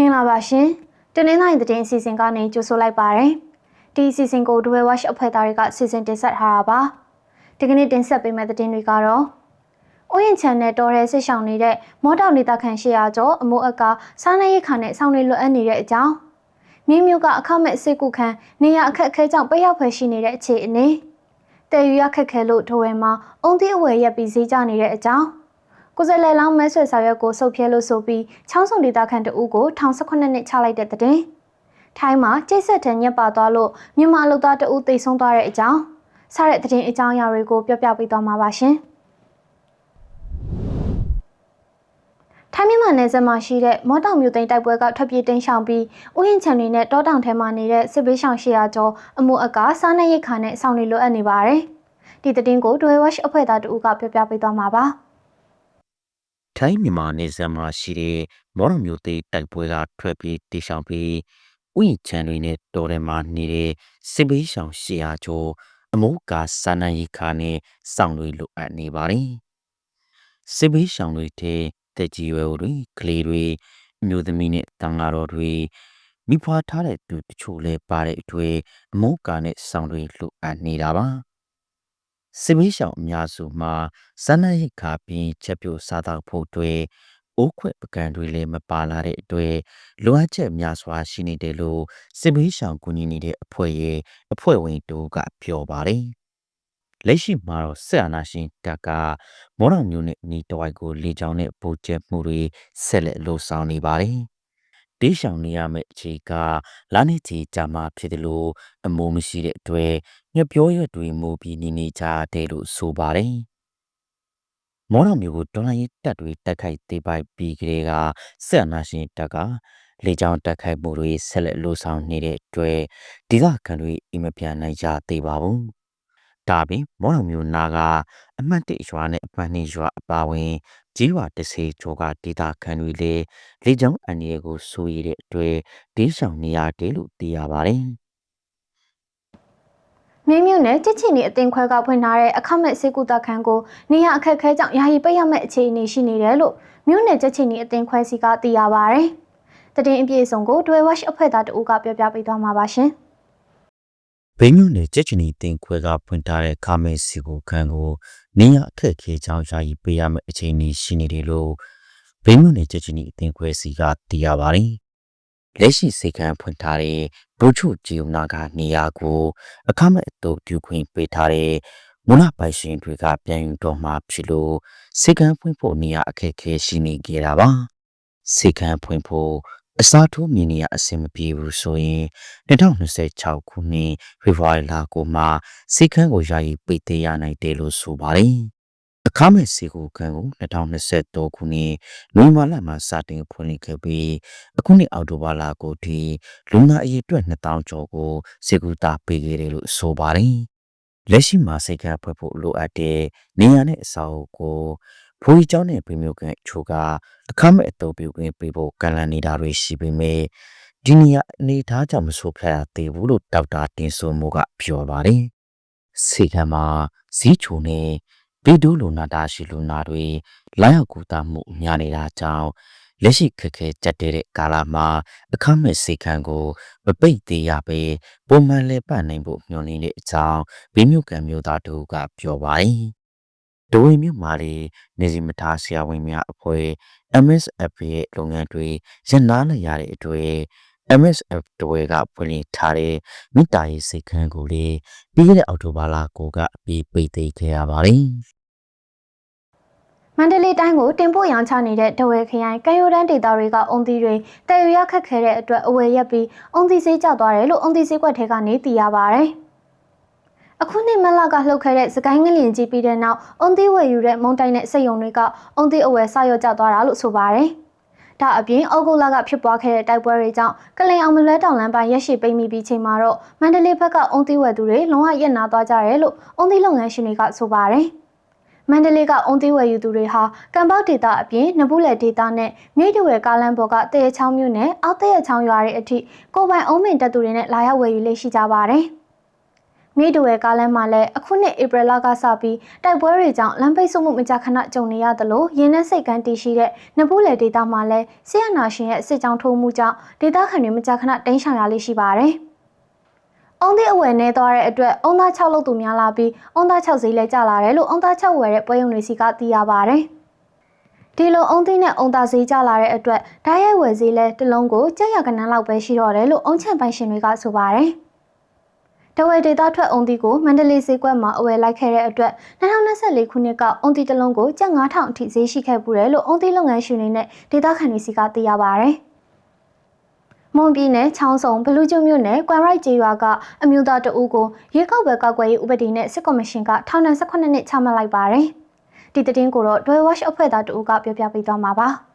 မင်္ဂလာပါရှင်။တင်းနှင်းတိုင်းသတင်းအစီအစဉ်ကနေကြိုဆိုလိုက်ပါရစေ။ဒီအစီအစဉ်ကိုဒဝဲဝါရှ်အဖွဲ့သားတွေကစီစဉ်တင်ဆက်ထားတာပါ။ဒီကနေ့တင်ဆက်ပေးမယ့်သတင်းတွေကတော့ဥယျာဉ်ချန်နဲ့တော်ရဲဆစ်ဆောင်နေတဲ့မော်တောင်နေသားခန့်800ကျော်အမိုးအကာစားနပ်ရိက္ခာနဲ့ဆောင်းနေလွတ်အပ်နေတဲ့အကြောင်းမြင်းမျိုးကအခမဲ့စိတ်ကူခံနေရအခက်အခဲကြောင့်ပိတ်ရောက်ဖွယ်ရှိနေတဲ့အခြေအနေတယ်ယူရခက်ခဲလို့ဒဝဲမှာအုံသီးအဝယ်ရက်ပြီးဈေးကြနေတဲ့အကြောင်း ကိုယ်စားလှယ်လောင်းမဲဆွယ်စာရွက်ကိုစုပ်ဖြဲလို့ဆိုပြီးချောင်းစုံဒေသခံတအုပ်ကို1018နှစ်ချလိုက်တဲ့တဲ့။ထိုင်းမှာကျိတ်ဆက်တဲ့ညက်ပါသွားလို့မြန်မာလူသားတအုပ်တိတ်ဆုံးသွားတဲ့အကြောင်းစတဲ့တဲ့အကြောင်းအရာတွေကိုပြောပြပေးသွားမှာပါရှင်။ထိုင်းမြန်မာနယ်စပ်မှာရှိတဲ့မော်တောင်မြို့သိမ်းတိုက်ပွဲကထွက်ပြေးတင်းရှောင်ပြီးဥယျာဉ်ချံတွေနဲ့တောတောင်ထဲမှာနေတဲ့စစ်ဘေးရှောင်800ကျော်အမှုအကားစားနပ်ရိက္ခာနဲ့ဆောင်းနေလိုအပ်နေပါတယ်။ဒီသတင်းကိုဒွေဝက်အဖွဲ့သားတအုပ်ကပြောပြပေးသွားမှာပါ။ ထိုင်းမြန်မာနယ်စပ်မှာရှိတဲ့မော်ရမျိုးသိမ်းတိုက်ပွဲကထွက်ပြေးတေရှောင်ပြီးဥယျာဉ်ချမ်းတွေနဲ့တော်ထဲမှာနေတဲ့စစ်ဘေးရှောင်ရှေယာကျော်အမိုးကာစာနန်ရိခါနဲ့စောင့်တွေလိုအပ်နေပါတယ်။စစ်ဘေးရှောင်တွေထဲတက်ကြီးရွယ်တွေကလေးတွေအမျိုးသမီးနဲ့တန်ဃာတော်တွေမိဖွာထားတဲ့သူတချို့လည်းပါတဲ့အတွေ့အမိုးကာနဲ့စောင့်တွေလိုအပ်နေတာပါ။ စစ်ဘေးရှောင်အများစုမှာဇနရိတ်ခါပြီးချက်ပြိုစားတော့ဖို့အတွက်အိုးခွက်ပကံတွေလည်းမပါလာတဲ့အတွက်လိုအပ်ချက်များစွာရှိနေတယ်လို့စစ်ဘေးရှောင်ကူညီနေတဲ့အဖွဲ့ရဲ့အဖွဲ့ဝင်တို့ကပြောပါတယ်။လက်ရှိမှာတော့ဆက်အာနာရှင်တပ်ကမော်တော်မျိုးနဲ့ညီတဝိုက်ကိုလေကြောင်းနဲ့ပို့ကျက်မှုတွေဆက်လက်လှုပ်ဆောင်နေပါတယ်။ တေးရှောင်နေရမယ့် အခြေကလာနေချီကြာမှဖြစ်တယ်လို့အမိုးမရှိတဲ့အတွက်ညပြောရွက်တွေမူပြီးနေနေကြတယ်လို့ ဆိုပါတယ်။မော်တော်မျိုးကို တော်လိုင်းတပ်တွေတက်ခိုက်သေးပိုက်ပြီးကလေးကဆက်အနာရှင်တပ်က လေကြောင်းတက်ခိုက်မှုတွေ ဆက်လက်လှုပ်ဆောင်နေတဲ့အတွက် ဒေသခံတွေ အိမ်မပြန်နိုင်ကြသေးပါဘူး။ ဒါပြင်မော်တော်မျိုးနာကအမှတ်တရွာနဲ့အမှတ်နှစ်ရွာအပါဝင်ကြီးရွာတစ်စေကျော်ကဒေသခံတွေလည်းလေကြောင်းအန္တရာယ်ကိုစိုးရိမ်တဲ့အတွက်ဒေးဆောင်နေရတယ်လို့သိရပါတယ်။မြင်းမြို့နယ်ကြစ်ချီနေအသင်ခွဲကဖွင့်ထားတဲ့အခမဲ့စေကူတာခန်းကိုနေရအခက်ခဲကြောင့်ယာယီပိတ်ရမယ့်အခြေအနေရှိနေတယ်လို့မြို့နယ်ကြစ်ချီနေအသင်ခွဲစီကသိရပါဗျ။တည်င်းအပြည့်အစုံကိုဒွေဝက်အဖွဲ့သားတဦးကပြောပြပေးသွားမှာပါရှင်။ ဘိန်းမြို့နယ်ကြက်ချနီတင်ခွဲကဖွင့်ထားတဲ့ကာမဲစီကိုခန်းကိုနေရအခက်ခဲကြောင်းယာယီပေးရမယ့်အခြေအနေရှိနေတယ်လို့ဘိန်းမြို့နယ်ကြက်ချနီအတင်ခွဲစီကသိရပါတယ်။လက်ရှိစေကံဖွင့်ထားတဲ့ဘုချုဂျီယုံနာကနေရာကိုအခမဲ့အတုပ်ပြုခွင့်ပေးထားတဲ့မုနပိုင်ရှင်တွေကပြန်ယူတော့မှဖြစ်လို့စေကံဖွင့်ဖို့နေရာအခက်ခဲရှိနေကြတာပါ။စေကံဖွင့်ဖို့ အစားထိုးမြင်နေရအဆင်မပြေဘူးဆိုရင်2026ခုနှစ်ဖေဖော်ဝါရီလကိုမှစေခန်းကိုယာယီပိတ်သိမ်းရနိုင်တယ်လို့ဆိုပါတယ်။အခမဲ့စေကိုခန်းကို2023ခုနှစ်နိုဝင်ဘာလမှာစတင်ဖွင့်လှစ်ခဲ့ပြီးအခုနှစ်အောက်တိုဘာလကိုထိလူနာအရေအတွက်2000ကျော်ကိုစေကူတာပေးခဲ့တယ်လို့ဆိုပါတယ်။လက်ရှိမှာစေခန်းဖွဲ့ဖို့လိုအပ်တဲ့နေရာနဲ့အစာအုပ်ကို ဖိုးကြီးကျောင်းနဲ့ပြည်မျိုးကန်အချို့ကအခမဲ့အသုံးပြုခွင့်ပေးဖို့ကန့်လန့်နေတာတွေရှိပေမဲ့ဒီနေရာအနေထားကြောင့်မဆိုးဖျားရသေးဘူးလို့ဒေါက်တာတင်စိုးမိုးကပြောပါတယ်။စေကံမှာဇီးချိုနဲ့ဗီဒိုလိုနာတာရှိလူနာတွေလာရောက်ကူတာမှုများနေတာကြောင့်လက်ရှိခက်ခဲကြက်တဲ့ကာလမှာအခမဲ့စေခံကိုမပိတ်သေးရပဲပုံမှန်လဲပတ်နိုင်ဖို့မျှော်လင့်တဲ့အကြောင်းဘေးမြို့ကံမျိုးသားတို့ကပြောပါတယ်။ ဒဝေမြို့မှာလေနေစီမထားဆရာဝန်များအဖွဲ့ MSF ရဲ့လုပ်ငန်းတွေရန်နာလိုက်ရတဲ့အတွက် MSF တဝဲကဖွင့်လှစ်ထားတဲ့မိတာရေးစိတ်ခန်းကိုလေပြီးခဲ့တဲ့အောက်တိုဘာလကိုကအပြီးပိတ်သိမ်းခဲ့ရပါတယ်။မန္တလေးတိုင်းကိုတင်ပို့ရောင်းချနေတဲ့တဝဲခရိုင်ကံရိုးတန်းဒေသတွေကအုံသီးတွေတည်ရရခက်ခဲတဲ့အတွက်အဝယ်ရက်ပြီးအုံသီးဈေးကျသွားတယ်လို့အုံသီးဈေးကွက်ထဲကနေသိရပါဗျ။ အခုနှစ်မလကလှုပ်ခဲတဲ့စကိုင်းငလျင်ကြီးပြီးတဲ့နောက်အုံသီးဝယ်ယူတဲ့မုံတိုင်းနဲ့စက်ယုံတွေကအုံသီးအဝယ်ဆရော့ကျသွားတာလို့ဆိုပါရယ်။ဒါအပြင်ဩဂုတ်လကဖြစ်ပွားခဲ့တဲ့တိုက်ပွဲတွေကြောင့်ကလိန်အောင်မလွဲတောင်လမ်းပိုင်းရက်ရှိပိတ်မိပြီးချိန်မှာတော့မန္တလေးဘက်ကအုံသီးဝယ်သူတွေလုံးဝရက်နာသွားကြတယ်လို့အုံသီးလုပ်ငန်းရှင်တွေကဆိုပါရယ်။မန္တလေးကအုံသီးဝယ်ယူသူတွေဟာကံပေါက်ဒေတာအပြင်နဘူးလေဒေတာနဲ့မြိတ်တဝယ်ကားလမ်းပေါ်ကတရေချောင်းမြို့နယ်အောက်တရေချောင်းရွာတွေအထိကိုပိုင်အုံးမင်တက်သူတွေနဲ့လာရောက်ဝယ်ယူလေးရှိကြပါတယ်။ မိတူရဲ့ကားလမ်းမှာလည်းအခုနှစ်ဧပြီလကစပြီးတိုက်ပွဲတွေကြောင့်လမ်းပိတ်ဆို့မှုမကြာခဏကြုံနေရသလိုရင်းနှက်စိတ်ကန်းတည်ရှိတဲ့နဘူးလေဒေတာမှာလည်းဆီယနာရှင်ရဲ့စစ်ကြောင်းထိုးမှုကြောင့်ဒေတာခန်တွေမကြာခဏတင်းရှောင်ရလေးရှိပါတယ်။အုံးသည့်အဝယ်နေသွားတဲ့အတွက်အုံသား6လောက်သူများလာပြီးအုံသား6ဈေးလဲကျလာတယ်လို့အုံသား6ဝယ်တဲ့ပွဲရုံတွေစီကသိရပါတယ်။ဒီလိုအုံးသိနဲ့အုံသားဈေးကျလာတဲ့အတွက်ဓာတ်ရိုက်ဝယ်ဈေးလဲတစ်လုံးကိုကြက်ရကနန်းလောက်ပဲရှိတော့တယ်လို့အုံချန်ပိုင်ရှင်တွေကဆိုပါတယ်။ တဝဲဒေတာထွက်အုံးတီကိုမန္တလေးဈေးကွက်မှာအဝယ်လိုက်ခဲ့တဲ့အတွက်2024ခုနှစ်ကအုံးတီတစ်လုံးကိုကျပ်9000အထိဈေးရှိခဲ့ပူတယ်လို့အုံးတီလုပ်ငန်းရှင်တွေနဲ့ဒေတာခန်တွေစီကသိရပါတယ်။မွန်ပြည်နယ်ချောင်းစုံဘလူးကျွန်းမြို့နယ်ကွမ်ရိုက်ကျေးရွာကအမျိုးသားတအူးကိုရေကောက်ပဲကောက်ကွယ်ရေးဥပဒေနဲ့စစ်ကော်မရှင်ကထောင်ဒဏ်18နှစ်ချမှတ်လိုက်ပါတယ်။ဒီသတင်းကိုတော့ Dwell Watch အဖွဲ့သားတအူးကပြောပြပေးသွားမှာပါ။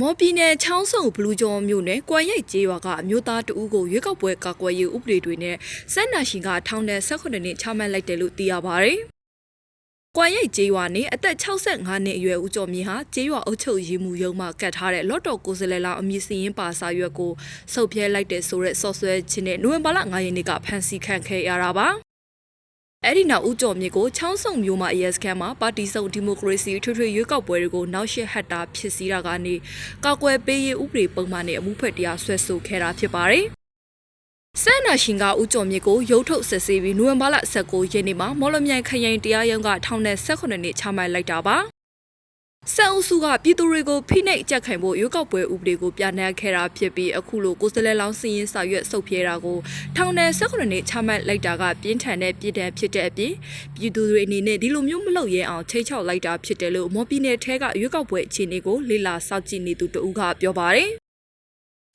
မော်ပြည်နယ်ချောင်းစုံဘလူးကျော်မြို့နယ်ကွမ်ရိတ်ကျေးရွာကအမျိုးသားတဦးကိုရွေးကောက်ပွဲကာကွယ်ရေးဥပဒေတွေနဲ့စက်နာရှင်ကထောင်ဒဏ်18နှစ်ချမှတ်လိုက်တယ်လို့သိရပါဗျ။ကွမ်ရိတ်ကျေးရွာနေအသက်65နှစ်အရွယ်ဦးကျော်မြင့်ဟာကျေးရွာအုပ်ချုပ်ရေးမှူးရုံးမှကတ်ထားတဲ့လော့တော်ကိုယ်စားလှယ်လောင်းအမည်စရင်းပါစာရွက်ကိုစုပ်ပြဲလိုက်တဲ့ဆိုတဲ့ဆော့ဆွဲခြင်းနဲ့နိုဝင်ဘာလ9ရက်နေ့ကဖမ်းဆီးခံခဲ့ရတာပါ။ အဲ့ဒီနောက်ဦးကျော်မြင့်ကိုချောင်းစုံမျိုးမှာ AS ခန်းမှာပါတီစုံဒီမိုကရေစီထွေထွေရွေးကောက်ပွဲတွေကိုနောက်ရှစ်ဟတ်တာဖြစ်စည်းတာကနေကာကွယ်ပေးရေးဥပဒေပုံမှန်နဲ့အမှုဖွဲ့တရားဆွဲဆိုခဲ့တာဖြစ်ပါတယ်။ဆန်နာရှင်ကဦးကျော်မြင့်ကိုရုပ်ထုတ်ဆက်ဆေးပြီးနိုဝင်ဘာလ19ရက်နေ့မှာမော်လမြိုင်ခရိုင်တရားရုံးကထောင်နဲ့18နှစ်ချမှတ်လိုက်တာပါ။ ဆန်အုပ်စုကပြည်သူတွေကိုဖိနှိပ်ကြက်ခိုင်ဖို့ရွေးကောက်ပွဲဥပဒေကိုပြဋ္ဌာန်းခဲ့တာဖြစ်ပြီးအခုလိုကိုယ်စားလှယ်လောင်းစီရင်စာရွက်စုပ်ပြဲတာကိုထောင်နဲ့18နှစ်ချမှတ်လိုက်တာကပြင်းထန်တဲ့ပြည်ဒဏ်ဖြစ်တဲ့အပြင်ပြည်သူတွေအနေနဲ့ဒီလိုမျိုးမလုပ်ရဲအောင်ချိတ်ချောက်လိုက်တာဖြစ်တယ်လို့မော်ပြည်နယ်ထဲကရွေးကောက်ပွဲအခြေအနေကိုလေ့လာစောင့်ကြည့်နေသူတဦးကပြောပါတယ်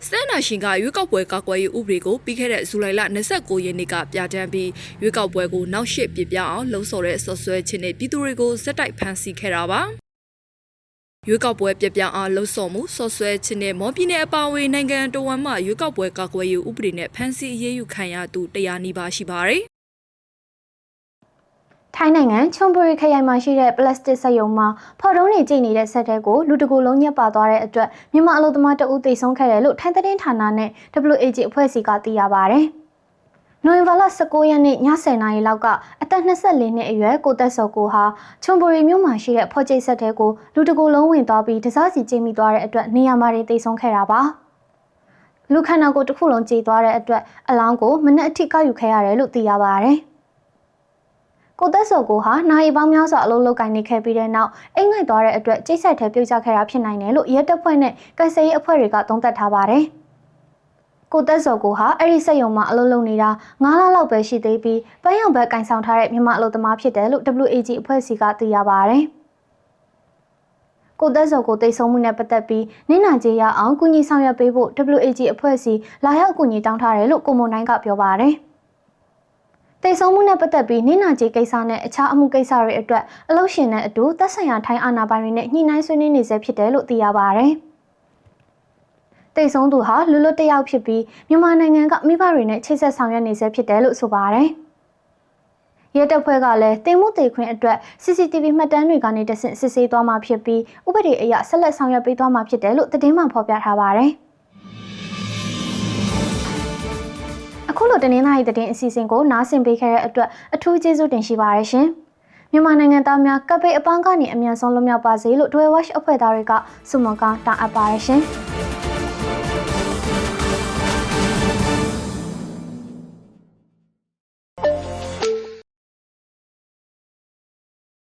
စတန်နာရှင်ကရွေးကောက်ပွဲကောက်ွယ်ရေးဥပဒေကိုပြီးခဲ့တဲ့ဇူလိုင်လ29ရက်နေ့ကပြဋ္ဌာန်းပြီးရွေးကောက်ပွဲကိုနောက်ရှစ်ပြပြအောင်လှုံ့ဆော်တဲ့ဆော့ဆွဲခြင်းနဲ့ပြည်သူတွေကိုစက်တိုက်ဖမ်းဆီးခဲ့တာပါ ရွေးကောက်ပွဲပြပြအောင်လှုံ့ဆော်မှုဆော့ဆွဲခြင်းနဲ့မော်ပြည်နယ်အပါအဝင်နိုင်ငံတော်ဝန်မှရွေးကောက်ပွဲကောက်ွယ်ရေးဥပဒေနဲ့ဖမ်းဆီးအရေးယူခံရသူ100နီးပါးရှိပါတယ်ထိုင်းနိုင်ငံချွန်ဘူရီခရိုင်မှာရှိတဲ့ပလတ်စတစ်စက်ရုံမှာဖော်တုံးနေကြိတ်နေတဲ့ဆက်တဲကိုလူတကူလုံးညက်ပါသွားတဲ့အတွက်မြန်မာအလုပ်သမားတအုပ်သိဆုံးခဲ့တယ်လို့ထိုင်းသတင်းဌာနနဲ့ WAG အဖွဲ့အစည်းကသိရပါဗျ။ နိုဝင်ဘာလ19ရက်နေ့ည10:00နာရီလောက်ကအသက်24နှစ်အရွယ်ကိုသက်စောကိုဟာချွန်ဘူရီမြို့မှာရှိတဲ့ဖော်ကျိတ်ဆက်တဲကိုလူတကူလုံးဝင်သွားပြီးတစားစီကျိတ်မိသွားတဲ့အတွက်နေရာမှာတင်သိဆုံးခဲ့တာပါ။လူခန္ဓာကိုယ်တစ်ခုလုံးကြေသွားတဲ့အတွက်အလောင်းကိုမနက်အထိကောက်ယူခဲ့ရတယ်လို့သိရပါဗျ။ကိုသက်စောကိုဟာနိုင်ပေါင်းများစွာအလုပ်လုပ်ကိုင်နေခဲ့ပြီးတဲ့နောက်အိမ်ငိုက်သွားတဲ့အတွက်ကျိတ်ဆက်ထဲပြုတ်ကျခဲ့တာဖြစ်နိုင်တယ်လို့ရဲတပ်ဖွဲ့နဲ့ကယ်ဆယ်ရေးအဖွဲ့တွေကသုံးသပ်ထားပါတယ်။ ကိုသက်စောကိုဟာအဲ့ဒီစက်ရုံမှာအလုပ်လုပ်နေတာ9လလောက်ပဲရှိသေးပြီးပန်းရောင်ဘက်ကင်ဆောင်ထားတဲ့မြန်မာအလုပ်သမားဖြစ်တယ်လို့ WAG အဖွဲ့အစည်းကသိရပါတယ်။ကိုသက်စောကိုတိတ်ဆုံးမှုနဲ့ပတ်သက်ပြီးနင်းနာကျေးရအောင်ကုညီဆောင်ရွက်ပေးဖို့ WAG အဖွဲ့အစည်းလာရောက်ကူညီတောင်းထားတယ်လို့ကိုမွန်နိုင်ကပြောပါတယ်။တိတ်ဆုံးမှုနဲ့ပတ်သက်ပြီးနင်းနာကြီးကိစ္စနဲ့အခြားအမှုကိစ္စတွေအတွက်အလုပ်ရှင်နဲ့အတူသက်ဆိုင်ရာထိုင်းအာဏာပိုင်တွေနဲ့ညှိနှိုင်းဆွေးနွေးနေဆဲဖြစ်တယ်လို့သိရပါဗျ။ တိတ်ဆုံးသူဟာလူလွတ်တယောက်ဖြစ်ပြီးမြန်မာနိုင်ငံကမိဘတွေနဲ့ချိတ်ဆက်ဆောင်ရွက်နေဆဲဖြစ်တယ်လို့ဆိုပါတယ်။ရဲတပ်ဖွဲ့ကလည်းတင်မှုတေခွင့်အတွက် CCTV မှတ်တမ်းတွေကနေတဆင့်စစ်ဆေးသွားမှာဖြစ်ပြီးဥပဒေအရဆက်လက်ဆောင်ရွက်ပေးသွားမှာဖြစ်တယ်လို့သတင်းမှဖော်ပြထားပါတယ်။အခုလိုတင်းနှင်းသားရဲ့တည်င်းအစီအစဉ်ကိုနားဆင်ပေးခဲ့တဲ့အတွက်အထူးကျေးဇူးတင်ရှိပါရရှင်။မြန်မာနိုင်ငံသားများကပ်ပိတ်အပန်းကနေအမြန်ဆုံးလွတ်မြောက်ပါစေလို့ Dwell Watch အဖွဲ့သားတွေကဆုမွန်ကောင်းတောင်းအပ်ပါရရှင်။